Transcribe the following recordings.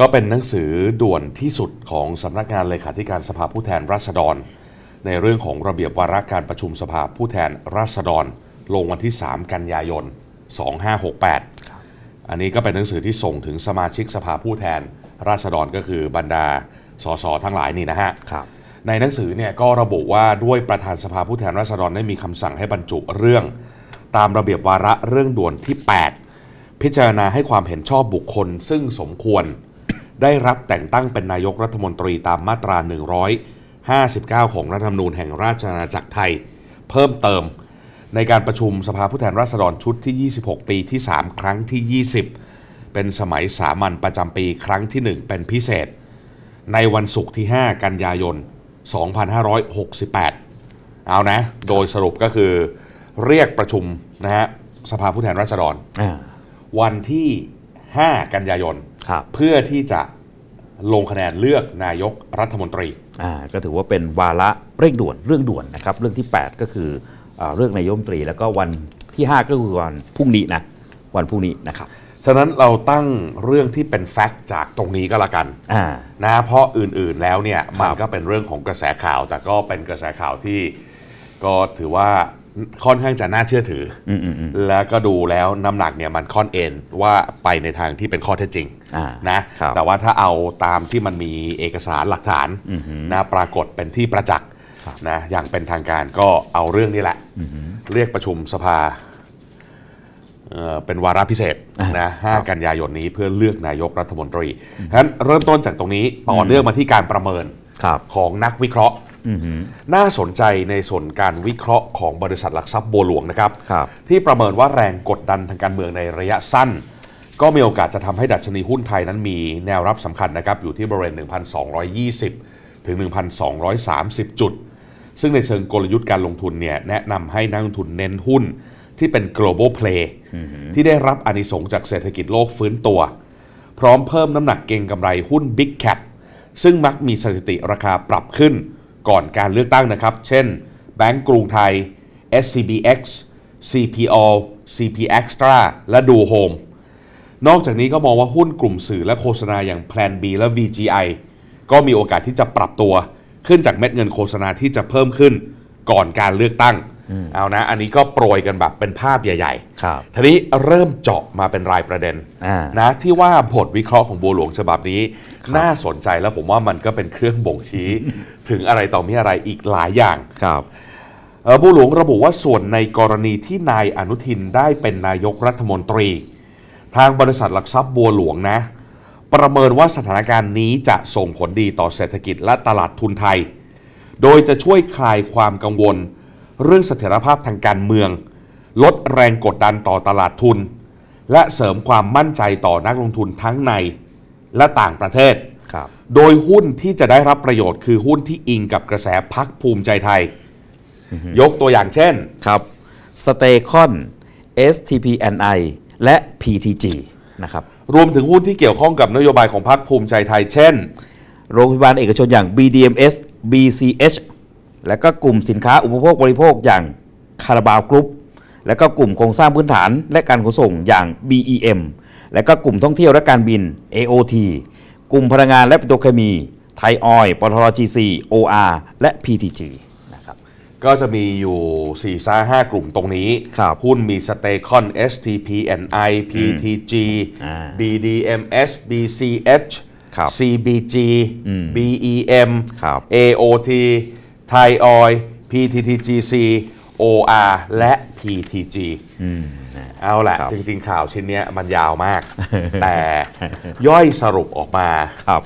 ก็เป็นหนังสือด่วนที่สุดของสำนักงานเลขาธิการสภาผู้แทนราษฎร ในเรื่องของระเบียบวาระการประชุมสภาผู้แทนราษฎร ลงวันที่ 3 กันยายน 2568 อันนี้ก็เป็นหนังสือที่ส่งถึงสมาชิกสภาผู้แทนราษฎรก็คือบรรดาสสทั้งหลายนี่นะฮะครับในหนังสือเนี่ยก็ระบุว่าด้วยประธานสภาผู้แทนราษฎรได้มีคำสั่งให้บรรจุเรื่อง ตามระเบียบวาระเรื่องด่วนที่ 8 พิจารณาให้ความเห็นชอบบุคคล ซึ่งสมควร ได้รับแต่งตั้งเป็นนายกรัฐมนตรีตามมาตรา 159 ของรัฐธรรมนูญแห่งราชอาณาจักรไทย เพิ่มเติมในการประชุมสภาผู้แทนราษฎรชุดที่ 26 ปีที่ 3 ครั้งที่ 20 เป็นสมัยสามัญประจำปีครั้งที่ 1 เป็นพิเศษ ในวันศุกร์ที่ 5 กันยายน 2568 เอานะ โดยสรุปก็คือเรียกประชุมนะฮะสภาผู้แทนราษฎรอ่าวันที่ 5 กันยายน ครับเพื่อที่จะลงคะแนนเลือกนายกรัฐมนตรี อ่าก็ถือว่าเป็นวาระเร่งด่วนเรื่องด่วนนะครับ เรื่องที่ 8 ก็คือเอ่อเรื่องนายกรัฐมนตรี แล้วก็วันที่ 5 ก็คือวันพรุ่งนี้นะวันพรุ่งนี้นะครับฉะนั้นเราตั้งเรื่องที่เป็นแฟกต์จากตรงนี้ก็แล้วกันอ่า นะเพราะอื่นๆแล้วเนี่ยครับมันก็เป็นเรื่องของกระแสข่าว แต่ก็เป็นกระแสข่าวที่ก็ถือว่า ค่อนข้างจะน่าเชื่อถือออืมอืมอืมแล้วก็ดูแล้วน้ำหนักเนี่ยมันค่อนเอ็นว่าไปในทางที่เป็นข้อเท็จจริงอ่านะครับแต่ว่าถ้าเอาตามที่มันมีเอกสารหลักฐานอือหือนะปรากฏเป็นที่ประจักษ์ครับนะอย่างเป็นทางการก็เอาเรื่องนี้แหละอือหือเรียกประชุมสภาเอ่อเป็นวาระพิเศษอ่านะครับ5กันยายนนี้เพื่อเลือกนายกรัฐมนตรีฉะนั้นเริ่มต้นจากตรงนี้ต่อเนื่องมาที่การประเมินครับของนักวิเคราะห์อือหือ น่าสนใจในส่วนการวิเคราะห์ของบริษัทหลักทรัพย์บัวหลวงนะครับครับที่ประเมินว่าแรงกดดันทางการเมืองในระยะสั้น ก็มีโอกาสจะทำให้ดัชนีหุ้นไทยนั้นมีแนวรับสำคัญนะครับอยู่ที่บริเวณ 1,220 ถึง 1,230 จุด ซึ่งในเชิงกลยุทธ์การลงทุนเนี่ยแนะนำให้นักลงทุนเน้นหุ้นที่เป็น global play ที่ได้รับอานิสงส์จากเศรษฐกิจโลกฟื้นตัว พร้อมเพิ่มน้ำหนักเก็งกำไรหุ้น Big Cap ซึ่งมักมีสถิติราคาปรับขึ้น ก่อนการเลือกตั้งนะครับ เช่น แบงก์กรุงไทย SCBX CPO CP Extra และดูโฮมนอกจากนี้ก็มองว่าหุ้นกลุ่มสื่อและโฆษณาอย่าง Plan B และ VGI ก็มีโอกาสที่จะปรับตัว ขึ้นจากเม็ดเงินโฆษณาที่จะเพิ่มขึ้นก่อนการเลือกตั้ง เอานะ อันนี้ก็โปรยกันแบบเป็นภาพใหญ่ครับๆทีนี้เริ่มเจาะมาเป็นรายประเด็นอ่านะที่ว่าบทวิเคราะห์ของบัวหลวงฉบับนี้ น่าสนใจแล้วผมว่ามันก็เป็นเครื่องบ่งชี้ ถึงอะไรต่อมีอะไรอีกหลายอย่างครับเอ่อบัวหลวงระบุว่าส่วนในกรณีที่นายอนุทินได้เป็นนายกรัฐมนตรี ทางบริษัทหลักทรัพย์บัวหลวงนะ ประเมินว่าสถานการณ์นี้จะส่งผลดีต่อเศรษฐกิจและตลาดทุนไทย โดยจะช่วยคลายความกังวล เรื่องเสถียรภาพทางการเมือง ลดแรงกดดันต่อตลาดทุน และเสริมความมั่นใจต่อนักลงทุนทั้งในและต่างประเทศครับโดยหุ้นที่จะได้รับประโยชน์คือหุ้นที่อิงกับกระแสพักภูมิใจไทย ยกตัวอย่างเช่น ครับสเตคอน STPNI และ PTG นะครับ รวมถึงหุ้นที่เกี่ยวข้องกับนโยบายของพรรคภูมิใจไทย เช่น โรงพยาบาลเอกชนอย่าง BDMS BCH และก็กลุ่มสินค้าอุปโภคบริโภคอย่างคาราบาวกรุ๊ปและก็กลุ่มโครงสร้างพื้นฐานและการขนส่งอย่าง BEM และก็กลุ่มท่องเที่ยวและการบิน AOT กลุ่มพลังงานและปิโตรเคมี ไทยออยล์ปตท GC OR และ PTG นะครับ ก็จะมีอยู่4ี่ซ่าห้ากลุ่มตรงนี้ ครับหุ้นมีสเตคอน STPNI PTG อ่า BDMS BCH ครับ CBG อืม BEM ครับ AOT Thai Oil PTTGC OR และ PTG อืมนะ เอาแหละครับ จริง ๆ ข่าวชิ้นเนี้ยมันยาวมาก แต่ย่อยสรุปออกมา ครับ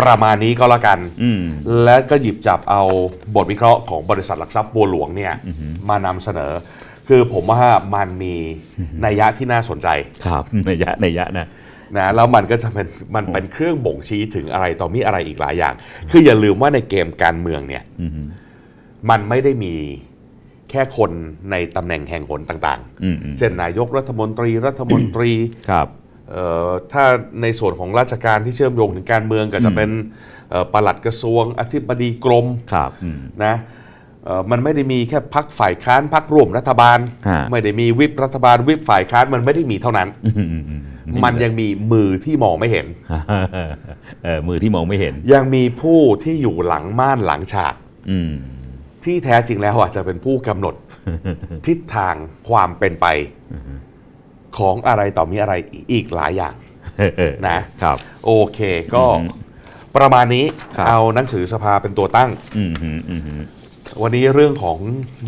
ประมาณนี้ก็แล้วกัน อืม และก็หยิบจับเอาบทวิเคราะห์ของบริษัทหลักทรัพย์บัวหลวงเนี่ยมานำเสนอ คือผมว่ามันมีนัยยะที่น่าสนใจ ครับในยะในยะนะ นะแล้วมันก็จะเป็นมันเป็นเครื่องบ่งชี้ถึงอะไรต่อมีอะไรอีกหลายอย่าง คืออย่าลืมว่าในเกมการเมืองเนี่ยอืมมันไม่ได้มีแค่คนในตำแหน่งแห่งหนต่างอืมอืมๆเช่นนายกรัฐมนตรีรัฐมนตรีครับเอ่อถ้าในส่วนของราชการที่เชื่อมโยงถึงการเมืองก็จะเป็นเอ่อปลัดกระทรวงอธิบดีกรมครับอืมนะเอ่อมันไม่ได้มีแค่พักฝ่ายค้านพักร่วมรัฐบาลฮะไม่ได้มีวิปรัฐบาลวิปฝ่ายค้านมันไม่ได้มีเท่านั้นอื มอืมอืมมันยังมีมือที่มองไม่เห็น เออมือที่มองไม่เห็น ยังมีผู้ที่อยู่หลังม่านหลังฉากอืมที่แท้จริงแล้วอาจจะเป็นผู้กำหนด ทิศทางความเป็นไป ของอะไรต่อมีอะไรอีกหลายอย่างนะครับ โอเคก็อืมประมาณนี้ครับเอาหนังสือสภาเป็นตัวตั้งอืมฮึอืมฮึ วันนี้เรื่องของ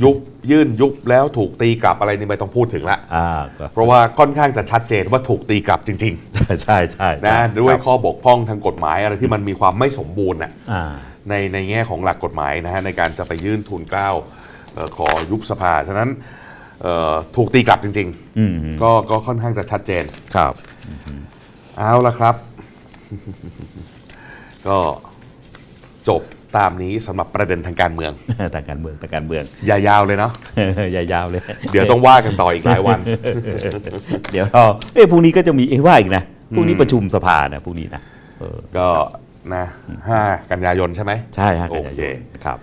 ยุบยื่นยุบแล้วถูกตีกลับอะไรนี่ไม่ต้องพูดถึงละอ่าก็เพราะว่าค่อนข้างจะชัดเจนว่าถูกตีกลับจริงใช่ใช่ใช่ๆนะด้วยข้อบกพร่องทางกฎหมายอะไรที่มันมีความไม่สมบูรณ์น่ะ อ่า ในในแง่ของหลักกฎหมายนะฮะในการจะไปยื่นทุนเกล้าเอ่อขอยุบสภา ฉะนั้นเอ่อถูกตีกลับจริงอืมฮึๆก็ก็ค่อนข้างจะชัดเจน ครับ เอาละครับ ก็จบ ตามนี้สำหรับประเด็นทางการเมืองทางการเมืองทางการเมืองอย่ายาวเลยเนาะอย่ายาวเลย เดี๋ยวต้องว่ากันต่ออีกหลายวัน เดี๋ยวเราเอ้ยพรุ่งนี้ก็จะมีเอ้ยว่าอีกนะพรุ่งนี้ประชุมสภานะพรุ่งนี้นะเออก็นะ5กันยายนใช่ไหมใช่ฮะโอเคกันยายนครับ